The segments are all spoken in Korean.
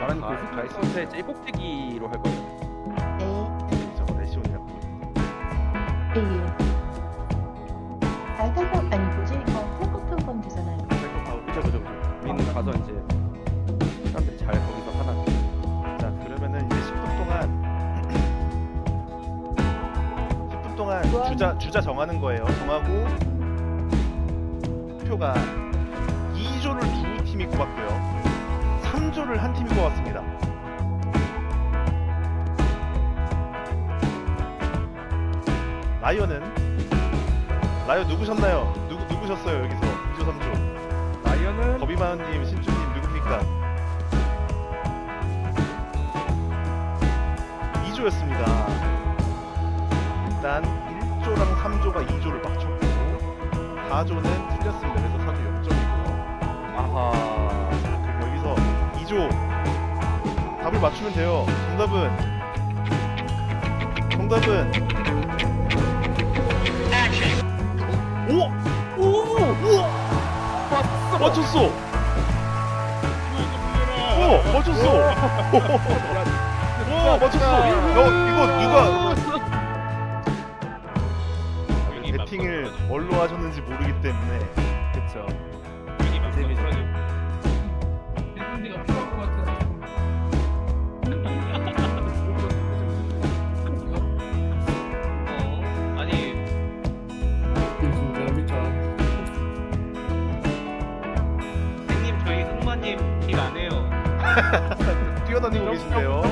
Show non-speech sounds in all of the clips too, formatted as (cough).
다른 가- 그가 있을 스포츠의 제일 꼭대기로 할 거예요. 네. 저거 레시온이라고. 네. 알탈탈 아니 뭐지? 어 탈곡 번 되잖아요. 생각하고 그죠 그죠 그죠. 우리는 가서 이제 사람들이 잘 거기서 하나. 자 그러면은 이제 10분 동안 (clears throat) 10분 동안 무한- 주자 주자 정하는 거예요. 정하고 표가 2조를 두 팀이 뽑았고요. 3조를 한 팀이 뽑았습니다. 라이언은 라이언 누구셨나요? 누구 누구셨어요 여기서 2조 3조 라이언은 거비마님 신주님 누굽니까? 2조였습니다. 일단 1조랑 3조가 2조를 맞췄고 4조는 틀렸습니다. 그래서 4조 0점이고요. 아하. 그럼 여기서 2조 답을 맞추면 돼요. 정답은 정답은 오! 오! 우와! 왔어. 맞췄어! 오! 맞췄어! 오! 맞췄어! 너 이거 누가 배팅을 뭘로 하셨는지 모르기 때문에 그쵸. 가 필요할 것 같아서 어, 아니 저희 흑마님 길안 해요. (laughs) 뛰어다니고 계신데요.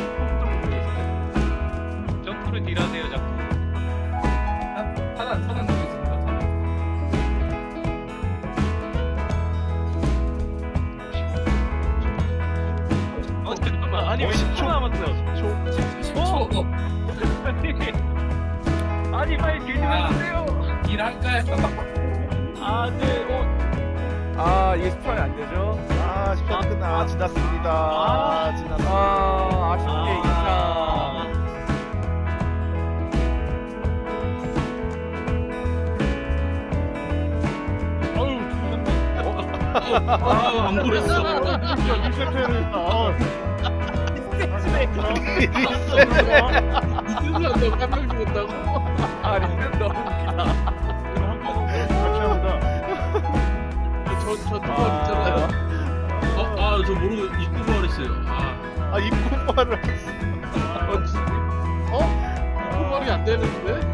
점프를 딜하세요 자꾸. 차단 차단 아니 어, 왜 10초? 10초 남았어? 10초. 10초 아니 빨리 아. 해주세요. 일할까요? 아 네. 어, 아 이게 10초안이 안 되죠? 아, 10초 끝나. 아, 지났습니다. 아. 지났습니다. 아 아쉽게 아. 2차. 어우 아안 보냈어. 이틀을 한다 고 한명 죽었다고? 아 리는 너무 웃기다. 저저 두번 있잖아요. 어, 아, 저 모르고 입고 버렸어요. 아, 아, 입고말을 했어. 어, 지- 어? 입고 버리 안 되는데?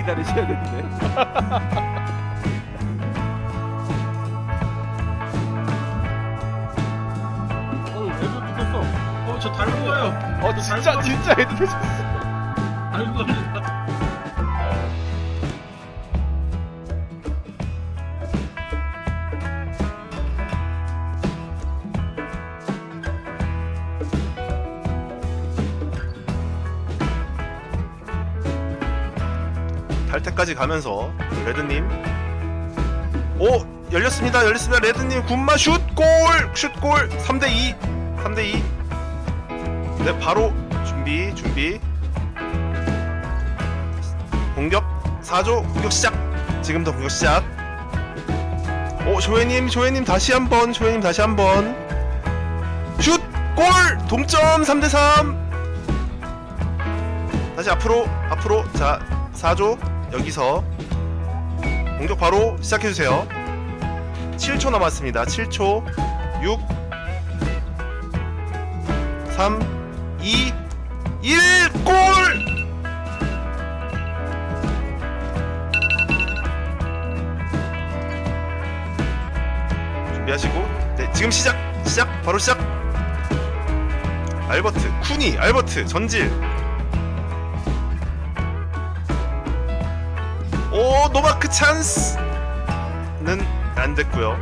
기다리셔야 되는데. 어, 애들. 어, 저 달고 가요. 어, 진짜, 진짜 애드 되셨어. 달고 갑니다. 달 때까지 가면서 레드님. 오 열렸습니다 열렸습니다. 레드님 군마 슛골! 슛골! 3대2 3대2 네 바로 준비 준비. 공격 4조 공격 시작. 지금부터 공격 시작. 오 조혜님 조혜님 다시 한번 조혜님 다시 한번. 슛골! 동점 3대3 다시 앞으로 앞으로. 자 4조 여기서 공격 바로 시작해주세요. 7초 남았습니다. 7초 6 3 2 1골! 준비하시고 네 지금 시작 시작 바로 시작. 알버트 쿠니 알버트 전질 노마크 찬스는 안 됐고요.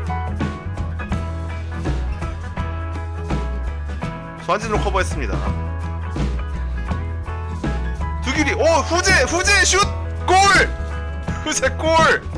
소환진으로 커버했습니다. 두길이 오 후제 후제 슛 골! 후제 골!